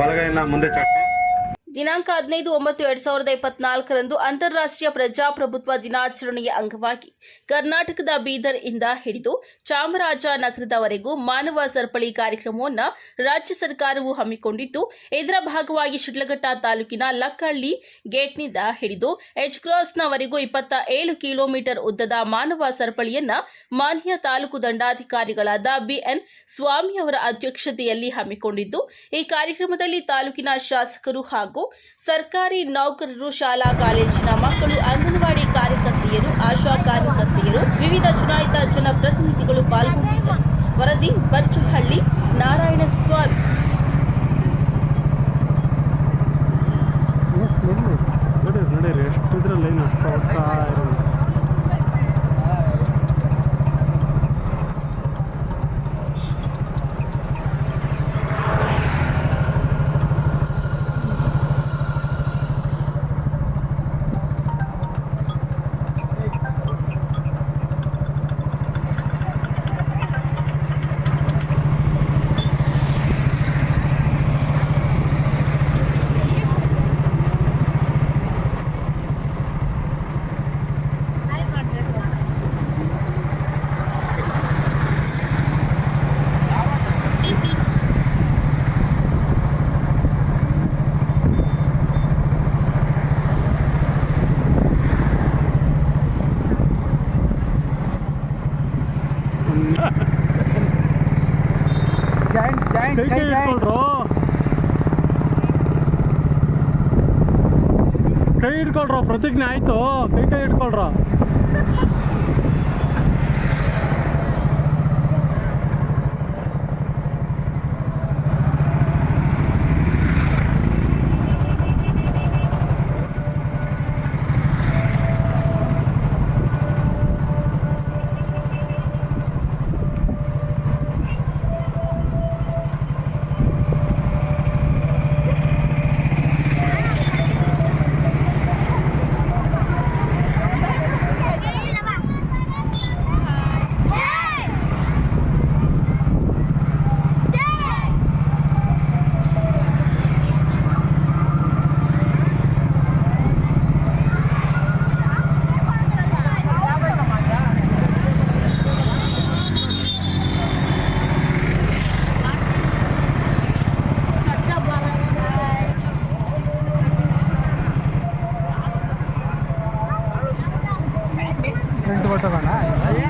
బలగైన ముందే చట్టి ದಿನಾಂಕ ಹದಿನೈದು ಒಂಬತ್ತು ಎರಡ್ ಸಾವಿರದ ಇಪ್ಪತ್ನಾಲ್ಕರಂದು ಅಂತಾರಾಷ್ಟ್ರೀಯ ಪ್ರಜಾಪ್ರಭುತ್ವ ದಿನಾಚರಣೆಯ ಅಂಗವಾಗಿ ಕರ್ನಾಟಕದ ಬೀದರ್ ಇಂದ ಹಿಡಿದು ಚಾಮರಾಜನಗರದವರೆಗೂ ಮಾನವ ಸರಪಳಿ ಕಾರ್ಯಕ್ರಮವನ್ನು ರಾಜ್ಯ ಸರ್ಕಾರವು ಹಮ್ಮಿಕೊಂಡಿದ್ದು, ಇದರ ಭಾಗವಾಗಿ ಶಿಡ್ಲಘಟ್ಟ ತಾಲೂಕಿನ ಲಕ್ಕಹಳ್ಳಿ ಗೇಟ್ನಿಂದ ಹಿಡಿದು ಎಚ್ ಕ್ರಾಸ್ನವರೆಗೂ ಇಪ್ಪತ್ತ ಏಳು ಕಿಲೋಮೀಟರ್ ಉದ್ದದ ಮಾನವ ಸರಪಳಿಯನ್ನ ಮಾನ್ಯ ತಾಲೂಕು ದಂಡಾಧಿಕಾರಿಗಳಾದ ಬಿಎನ್ ಸ್ವಾಮಿ ಅವರ ಅಧ್ಯಕ್ಷತೆಯಲ್ಲಿ ಹಮ್ಮಿಕೊಂಡಿದ್ದು, ಈ ಕಾರ್ಯಕ್ರಮದಲ್ಲಿ ತಾಲೂಕಿನ ಶಾಸಕರು ಹಾಗೂ ಸರ್ಕಾರಿ ನೌಕರರು ಶಾಲಾ ಕಾಲೇಜಿನ ಮಕ್ಕಳು ಅಂಗನವಾಡಿ ಕಾರ್ಯಕರ್ತೆಯರು, ಆಶಾ ಕಾರ್ಯಕರ್ತೆಯರು, ವಿವಿಧ ಚುನಾಯಿತ ಜನಪ್ರತಿನಿಧಿಗಳು ಪಾಲ್ಗೊಂಡಿದ್ದರು. ವರದಿ ಬಚ್ಚಹಳ್ಳಿ ಜಾಯಿಂಟ್ ಜಾಯಿಂಟ್ ಕೈ ಹಿಡ್ಕೊಳ್ರು ಕೈ ಪ್ರತಿಜ್ಞೆ ಆಯ್ತು ಕೈ ಕೈ ಇಟ್ಕೊಳ್ರು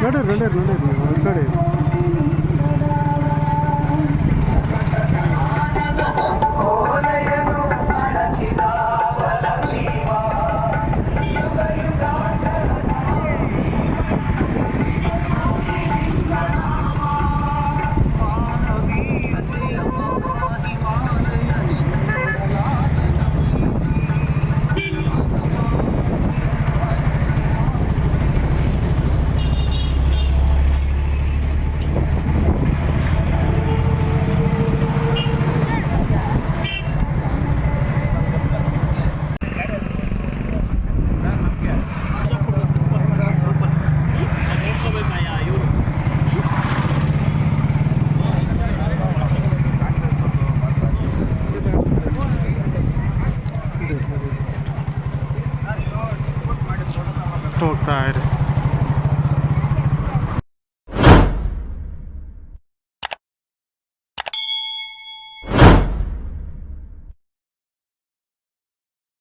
ನಡೀರಿ ನಡೀರಿ ನಡೀರಿ ನೀವು ಈ ಕಡೆ talk tired.